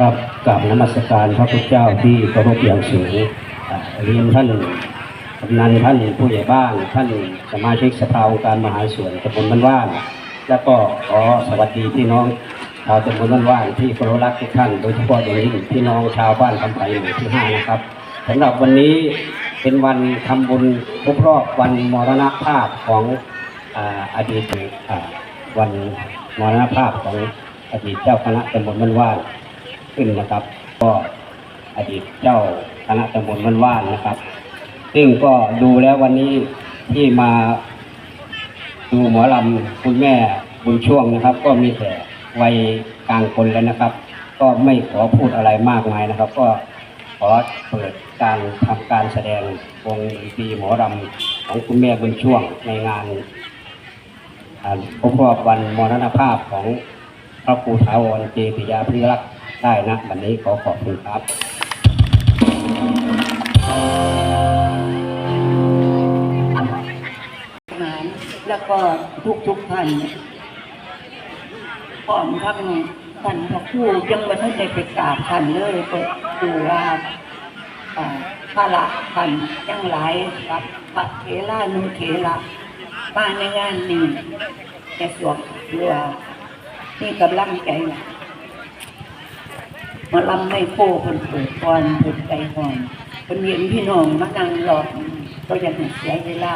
ครับกราบนมัสการพระพุทธเจ้าที่เคารพอย่างสูงเรียนท่านกำนันท่านผู้ใหญ่บ้านท่านสมาชิกสภาองค์การมหาส่วนตำบลบ้านว่านแล้วก็ขอสวัสดีพี่น้องชาวตำบลบ้านว่านที่เคารพรักทุกท่านโดยเฉพาะอย่างยิ่งพี่น้องชาวบ้านคำไผ่หมู่ที่ห้านะครับสำหรับวันนี้เป็นวันทำบุญครบรอบวันมรณภาพของอดีตวันมรณภาพของอดีตเจ้าคณะตำบลบ้านว่าน ขึ้นนะครับ ก็อดีตเจ้าคณะตำบลบ้านว่านนะครับ ซึ่งก็ดูแล้ววันนี้ที่มาดูหมอลำคุณแม่บุญช่วงนะครับ ก็มีแต่วัยกลางคนแล้วนะครับ ก็ไม่ขอพูดอะไรมากมายนะครับ ก็ขอเปิดการทำการแสดงวงดนตรีหมอลำของคุณแม่บุญช่วงในงานอ่าครบรอบวันมรณภาพของพระครูถาวรเจติยาพิรักษ์ ได้นะวันนี้ขอขอบคุณครับหารแล้วก็ทุกทุกท่านเนี่ยพร้อมทั้งท่านพระครูยังไม่ได้ไปกราบท่านเลยเปิดดูว่าอ่าพระละท่านยังหลายกับพระเถระนุเถระมาในงานนี้แต่สวงเรือนี่กำลังใจ มาลำไม่โคเพิ่นเปิดก่อนเปิดใจก่อนเพิ่นเห็นพี่น้องมานั่งรอก็ยังเสียเวลา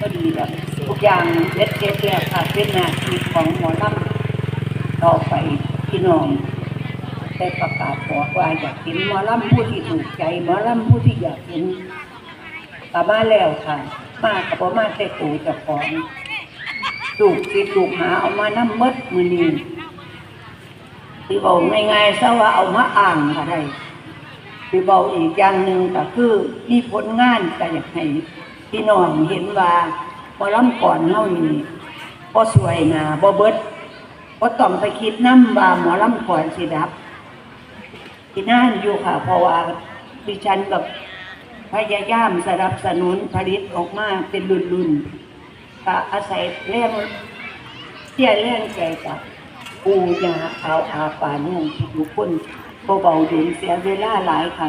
ก็ดีแล้วทุกอย่างเล็ดเล็ดแล้วค่ะเป็นหน้าที่ของหมอลำต่อไปพี่น้องได้ประกาศบอกว่าอยากเห็นหมอลำผู้ที่ถูกใจหมอลำผู้ที่อยากเห็นกลับมาแล้วค่ะ มากับพ่มาแต่ตู่เจ้าของลูกสิลูกหาเอามานำมดมือนี้ ที่บอกง่ายๆซะว่าเอามาอ่างค่ะได้ที่บอกอีกอย่างหนึ่งก็คือมีผลงานก็อยากให้พี่น้องเห็นว่าพอล้ำก่อนเฮานี่บ่สวยงาบ่เบิดบ่ต้องไปคิดนำว่าหมอลำก่อนสิดับที่นั่นอยู่ค่ะเพราะว่าดิฉันกับพยายามสนับสนุนผลิตออกมาเป็นรุ่นๆก็อาศัยแรงเที่ยแรงใจกับ ปูยาเอาอาปาเนุ่งทุกคนบ่เบาดินเสียเวลาหลายค่ะ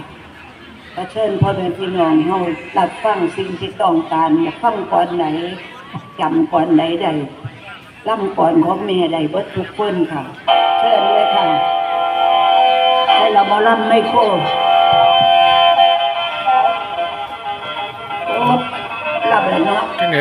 ก็เชิญพ่อแม่พี่น้องเฮารับฟังสิ่งที่ต้องการอยากฟังก่อนไหนจำก่อนไหนใดล่ำก่อนของแม่ใดเบิดทุกคนค่ะ เชิญเลยค่ะให้เรามาล่ำไม่โคโอ้รับเลยเนาะจังได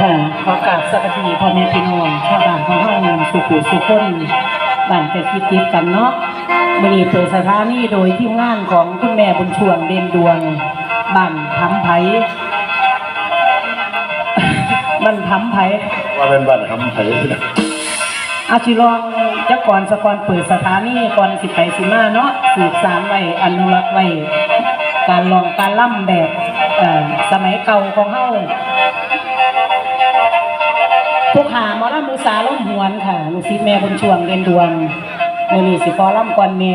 ค่ะขอกราบสวัสดีพ่อแม่พี่น้องชาวบ้านของเฮาสุขุสุขคนบ้านใกล้ชิดติดกันเนาะมื้อนี้เปิดสถานีโดยทีมงานของคุณแม่บุญช่วงเด่นดวงบ้านทำไผบ้านทำไผ่ว่าเป็นบ้านทำไผ่อาชิลองจักก่อนสะกอนเปิดสถานีก่อนสิไปสิมาเนาะสืบสานไว้อนุรักษ์ไว้การลองการล่ำแบบสมัยเก่าของเฮา ผู้ขามอลำมูสาล่มหวนค่ะ ลูกศิษย์แม่บนช่วงเรียนดวงมือนี้สิฟอล่ำก่อนแม่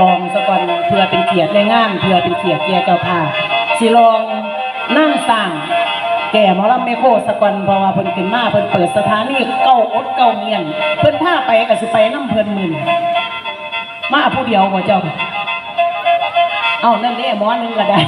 ลองสะก่อนเพื่อเป็นเกียรติในงานเพื่อเป็นเกียรติแก่เจ้าภาพสิลองนั่งสร้างแก่มอลำแม่โคสะก่อนเพราะว่าเพิ่นขึ้นมาเพิ่นเปิดสถานีเก้าอดเก้าเมียนเพิ่นพาไปก็สิไปน้ำเพิ่นมื่นมาผู้เดียวบ่เจ้า เอานั่นเด้หมอนึงก็ได้